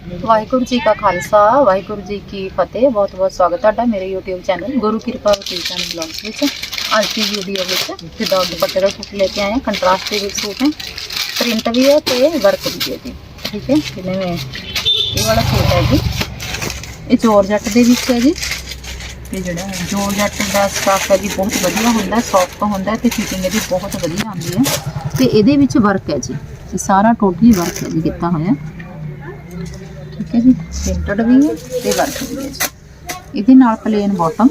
ਵਾਹਿਗੁਰੂ ਜੀ ਕਾ ਖਾਲਸਾ, ਵਾਹਿਗੁਰੂ ਜੀ ਕੀ ਫਤਿਹ। ਬਹੁਤ ਬਹੁਤ ਸਵਾਗਤ ਤੁਹਾਡਾ ਮੇਰੇ YouTube ਚੈਨਲ ਗੁਰੂ ਕਿਰਪਾ ਵਕੀਲ ਬਲੌਗਸ ਵਿੱਚ। ਅੱਜ ਦੀ ਵੀਡੀਓ ਵਿੱਚ ਵਿਦਆਊਟ ਦੁਪੱਟੇ ਦਾ ਸੂਟ ਲੈ ਕੇ ਆਏ ਹਾਂ ਕੰਟਰਾਸਟ ਦੇ ਵਿੱਚ ਸੂਟ ਹੈ ਪ੍ਰਿੰਟ ਵੀ ਹੈ ਤੇ ਵਰਕ ਵੀ ਹੈ ਜੀ, ਠੀਕ ਹੈ, ਜਿਵੇਂ ਮੈਂ ਇਹ ਵਾਲਾ ਸੂਟ ਹੈ ਜੀ। ਇਹ ਜੋਰਜੱਟ ਦੇ ਵਿੱਚ ਹੈ ਜੀ। ਇਹ ਜਿਹੜਾ ਜੋਰਜੱਟ ਦਾ ਸਟਾਫ ਹੈ ਜੀ, ਬਹੁਤ ਵਧੀਆ ਹੁੰਦਾ ਸੌਫਟ ਹੁੰਦਾ ਤੇ ਫਿਟਿੰਗ ਇਹਦੀ ਬਹੁਤ ਵਧੀਆ ਆਉਂਦੀ ਹੈ। ਤੇ ਇਹਦੇ ਵਿੱਚ ਵਰਕ ਹੈ ਜੀ, ਇਹ ਸਾਰਾ ਟੋਟਲੀ ਵਰਕ ਹੈ ਜੀ, ਕੀਤਾ ਹੋਇਆ। ਠੀਕ ਹੈ ਜੀ ਪ੍ਰਿੰਟਡ ਵੀ ਹੈ ਤੇ ਵਰਕ ਵੀ ਹੈ ਜੀ ਇਹਦੇ ਨਾਲ ਪਲੇਨ ਬਾਟਮ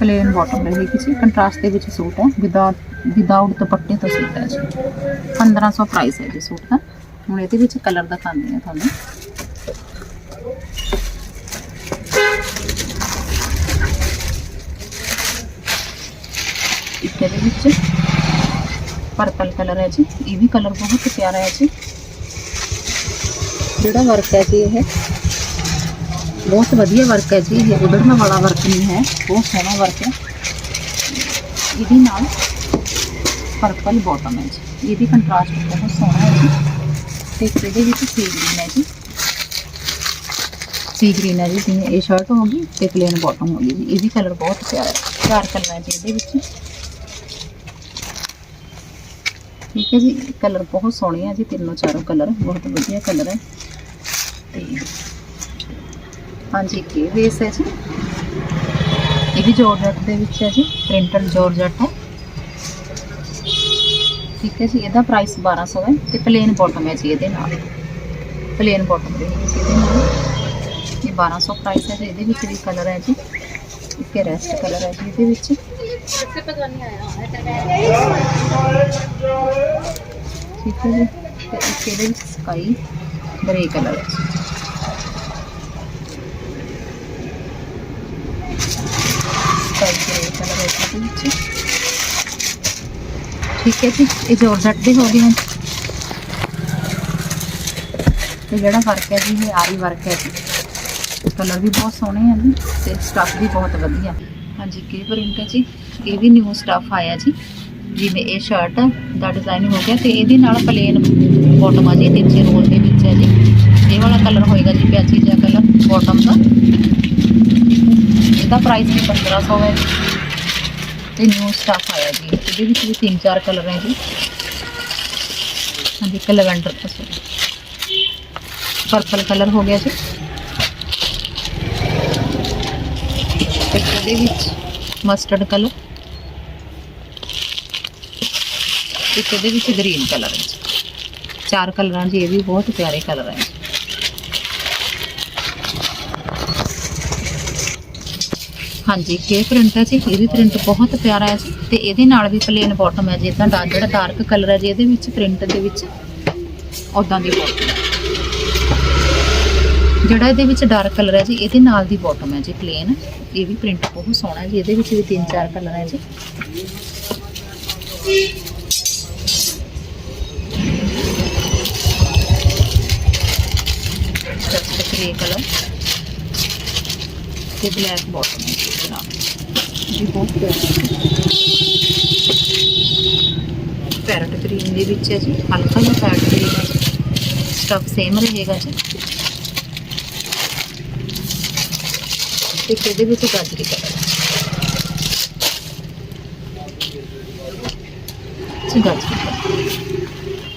ਪਲੇਨ ਬਾਟਮ ਰਹੇਗੀ ਜੀ ਕੰਟਰਾਸਟ ਦੇ ਵਿੱਚ ਸੂਟ ਹੈ ਵਿਦਆਊਟ ਵਿਦਆਊਟ ਦੁਪੱਟੇ ਦਾ ਸੂਟ ਹੈ ਜੀ 1500 ਪ੍ਰਾਈਸ ਹੈ ਜੀ ਸੂਟ ਦਾ ਹੁਣ ਇਹਦੇ ਵਿੱਚ ਕਲਰ ਦਿਖਾਉਂਦੇ ਆ ਤੁਹਾਨੂੰ ਇੱਕ ਇਹਦੇ ਵਿੱਚ ਪਰਪਲ ਕਲਰ ਹੈ ਜੀ ਇਹ ਵੀ ਕਲਰ ਬਹੁਤ ਪਿਆਰਾ ਹੈ ਜੀ ਜਿਹੜਾ ਵਰਕ ਹੈ ਜੀ ਇਹ ਬਹੁਤ ਵਧੀਆ ਵਰਕ ਹੈ ਜੀ ਇਹ ਉਧੜਨ ਵਾਲਾ ਵਰਕ ਨਹੀਂ ਹੈ ਬਹੁਤ ਸੋਹਣਾ ਵਰਕ ਹੈ ਇਹਦੇ ਨਾਲ ਪਰਪਲ ਬਾਟਮ ਹੈ ਜੀ ਇਹਦੀ ਕੰਟਰਾਸਟ ਬਹੁਤ ਸੋਹਣਾ ਹੈ ਜੀ ਤੇ ਇਹਦੇ ਵਿੱਚ ਸੀ ਗ੍ਰੀਨ ਹੈ ਜੀ ਸੀ ਗ੍ਰੀਨ ਹੈ ਜੀ ਜਿਵੇਂ ਇਹ ਸ਼ਰਟ ਹੋ ਗਈ ਤੇ ਪਲੇਨ ਬਾਟਮ ਹੋ ਗਈ ਜੀ ਇਹ ਵੀ ਕਲਰ ਬਹੁਤ ਪਿਆਰਾ ਹੈ ਚਾਰ ਕਲਰ ਹੈ ਜੀ ਇਹਦੇ ਵਿੱਚ ਠੀਕ ਹੈ ਜੀ ਕਲਰ ਬਹੁਤ ਸੋਹਣੇ ਆ ਜੀ, ਤਿੰਨੋਂ ਚਾਰੋਂ ਕਲਰ ਬਹੁਤ ਵਧੀਆ ਕਲਰ ਹੈ। ਤੇ ਹਾਂਜੀ ਕੀ ਵੇਸ ਹੈ ਜੀ। ਇਹ ਵੀ ਜੋਰਜੱਟ ਦੇ ਵਿੱਚ ਹੈ ਜੀ ਪ੍ਰਿੰਟਡ ਜੋਰਜੱਟ ਹੈ। ਠੀਕ ਹੈ ਜੀ, ਇਹਦਾ ਪ੍ਰਾਈਸ 1200 ਹੈ ਤੇ ਪਲੇਨ ਬਾਟਮ ਹੈ ਜੀ ਇਹਦੇ ਨਾਲ। ਪਲੇਨ ਬਾਟਮ ਦੇ ਜੀ ਇਹਦੇ ਨਾਲ। ਇਹ 1200 ਪ੍ਰਾਈਸ ਹੈ ਤੇ ਇਹਦੇ ਵਿੱਚ ਵੀ ਕਲਰ ਹੈ ਜੀ। ਇੱਕ ਰੈਸਟ ਕਲਰ ਹੈ ਜੀ ਇਹਦੇ ਵਿੱਚ। ਠੀਕ ਹੈ ਜੀ ਤੇ ਇੱਕ ਇਹਦੇ ਵਿੱਚ ਸਕਾਈ ਗ੍ਰੇ ਕਲਰ ਹੈ ਸਕਾਈ ਗ੍ਰੇ ਕਲਰ ਹੈ ਜੀ ਇਹਦੇ ਵਿੱਚ ਠੀਕ ਹੈ ਜੀ ਇਹ ਜੋਰਜੱਟ ਦੇ ਹੋ ਗਏ ਹਨ ਤੇ ਜਿਹੜਾ ਵਰਕ ਹੈ ਜੀ ਇਹ ਆਰੀ ਵਰਕ ਹੈ ਜੀ ਕਲਰ ਵੀ ਬਹੁਤ ਸੋਹਣੇ ਹਨ ਜੀ ਤੇ ਸਟੱਫ ਵੀ ਬਹੁਤ ਵਧੀਆ ਹਾਂਜੀ ਕੀ ਪ੍ਰਿੰਟ ਹੈ ਜੀ ਇਹ ਵੀ ਨਿਊ ਸਟੱਫ ਆਇਆ ਜੀ ਜਿਵੇਂ ਇਹ ਸ਼ਰਟ ਦਾ ਡਿਜ਼ਾਈਨ ਹੋ ਗਿਆ ਤੇ ਇਹਦੇ ਨਾਲ ਪਲੇਨ ਬਾਟਮ ਆ ਜੀ, ਤਿੰਨ ਰੋਲ ਦੇ ਵਿੱਚ ਹੈ ਜੀ। ਇਹ ਵਾਲਾ ਕਲਰ ਹੋਏਗਾ ਜੀ ਪਿਆਚੀ ਜਿਹਾ ਕਲਰ ਬਾਟਮ ਦਾ। ਇਹਦਾ ਪ੍ਰਾਈਸ ਵੀ 1500 ਹੈ ਜੀ। ਤੇ ਨਿਊ ਸਟਾਫ ਆਇਆ ਜੀ। ਇਹਦੇ ਵਿੱਚ ਵੀ ਤਿੰਨ ਚਾਰ ਕਲਰ ਹੈ ਜੀ। ਹਾਂਜੀ, ਇੱਕ ਲਵੈਂਡਰ ਦਾ ਪਰਪਲ ਕਲਰ ਹੋ ਗਿਆ ਜੀ। ਤੇ ਇਹਦੇ ਵਿੱਚ ਮਸਟਰਡ ਕਲਰ ਇੱਕ ਇਹਦੇ ਵਿੱਚ ਗ੍ਰੀਨ ਕਲਰ ਹੈ ਜੀ। ਚਾਰ ਕਲਰਾਂ ਜੀ ਇਹ ਵੀ ਬਹੁਤ ਪਿਆਰੇ ਕਲਰ ਹੈ ਹਾਂਜੀ ਕੇ ਪ੍ਰਿੰਟ ਹੈ ਜੀ, ਇਹ ਵੀ ਪ੍ਰਿੰਟ ਬਹੁਤ ਪਿਆਰਾ ਹੈ ਜੀ। ਤੇ ਇਹਦੇ ਨਾਲ ਵੀ ਪਲੇਨ ਬਾਟਮ ਹੈ ਜੀ ਇਦਾਂ ਦਾ ਜਿਹੜਾ ਡਾਰਕ ਕਲਰ ਹੈ ਜੀ, ਇਹਦੇ ਵਿੱਚ ਪ੍ਰਿੰਟ ਦੇ ਵਿੱਚ ਉਦਾਂ ਦੀ ਬਾਟਮ ਜਿਹੜਾ ਇਹਦੇ ਵਿੱਚ ਡਾਰਕ ਕਲਰ ਹੈ ਜੀ, ਇਹਦੇ ਨਾਲ ਦੀ ਬਾਟਮ ਹੈ ਜੀ ਪਲੇਨ ਇਹ ਵੀ ਪ੍ਰਿੰਟ ਬਹੁਤ ਸੋਹਣਾ ਹੈ ਜੀ, ਇਹਦੇ ਵਿੱਚ ਵੀ ਤਿੰਨ ਚਾਰ ਕਲਰ ਹੈ ਜੀ। ग्रे कलर ये ब्लैक बॉटम पैरट ग्रीन भी बिछे हल्का में पैरट ग्रीन है स्टफ सेम रहेगा जी एक ये भी तो गाजरी कलर गाजरी कलर